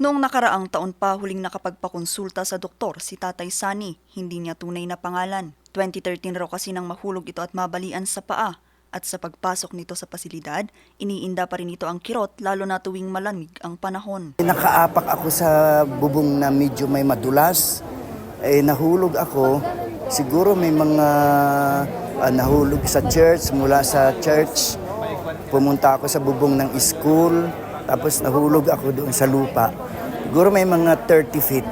Noong nakaraang taon pa huling nakapagpakonsulta sa doktor si Tatay Sani, hindi niya tunay na pangalan. 2013 raw kasi nang mahulog ito at mabalian sa paa. At sa pagpasok nito sa pasilidad, iniinda pa rin ito ang kirot lalo na tuwing malamig ang panahon. Nakaapak ako sa bubong na medyo may madulas. Eh, nahulog ako. Siguro may mga ah, nahulog sa church, mula sa church. Pumunta ako sa bubong ng school. Tapos nahulog ako doon sa lupa. Siguro may mga 30 feet.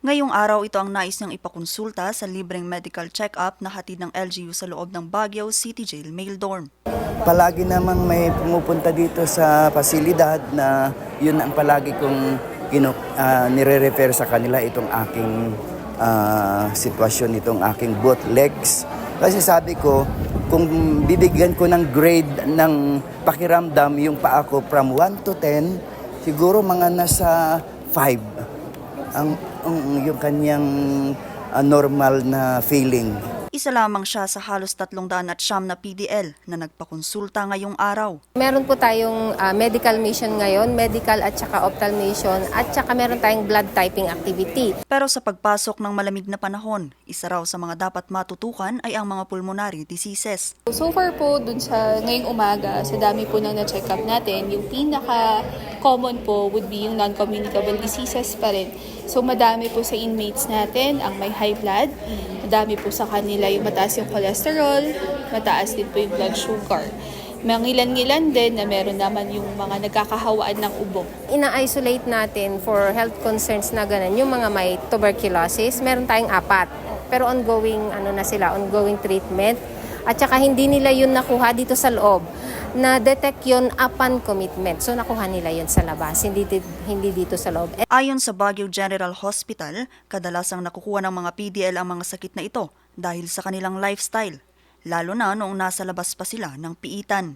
Ngayong araw ito ang nais niyang ipakonsulta sa libreng medical check-up na hatid ng LGU sa loob ng Baguio City Jail Mail Dorm. Palagi namang may pumupunta dito sa pasilidad na yun ang palagi kong kinu, ah, nire-refer sa kanila itong aking ah, sitwasyon, itong aking both legs. Kasi sabi ko, kung bibigyan ko ng grade ng pakiramdam yung paa ko from 1 to 10, siguro mga nasa 5 ang, ang yung kanyang ah, normal na feeling. Isa lamang siya sa halos 300 at siyam na PDL na nagpakonsulta ngayong araw. Meron po tayong ah, medical mission ngayon, medical at saka ophthalmation at saka meron tayong blood typing activity. Pero sa pagpasok ng malamig na panahon, isa raw sa mga dapat matutukan ay ang mga pulmonary diseases. So far po, dun sa ngayong umaga, sa dami po nang na-check up natin, yung pinaka-common po would be yung non-communicable diseases pa rin. So madami po sa inmates natin ang may high blood, madami po sa kanila yung mataas yung cholesterol, mataas din po yung blood sugar. Mangilan-ngilan din na meron naman yung mga nagkakahawaan ng ubo. Ina-isolate natin for health concerns na ganun, yung mga may tuberculosis, meron tayong apat. Pero ongoing ano na sila, ongoing treatment. At saka hindi nila yun nakuha dito sa loob. Na-detect yun upon commitment. So nakuha nila yun sa labas, hindi, di- hindi dito sa loob. Ayon sa Baguio General Hospital, kadalasang nakukuha ng mga PDL ang mga sakit na ito dahil sa kanilang lifestyle, lalo na noong nasa labas pa sila ng piitan.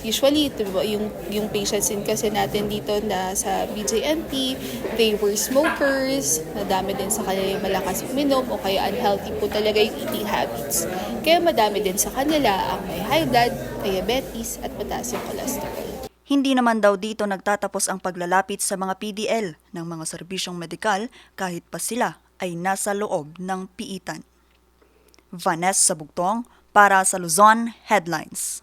Usually, yung, yung patients din kasi natin dito na sa BJMP, they were smokers, madami din sa kanila yung malakas uminom o kaya unhealthy po talaga yung eating habits. Kaya madami din sa kanila ang may high blood, diabetes at mataas yung cholesterol. Hindi naman daw dito nagtatapos ang paglalapit sa mga PDL ng mga serbisyong medikal kahit pa sila ay nasa loob ng piitan. Vanessa Bugtong para sa Luzon Headlines.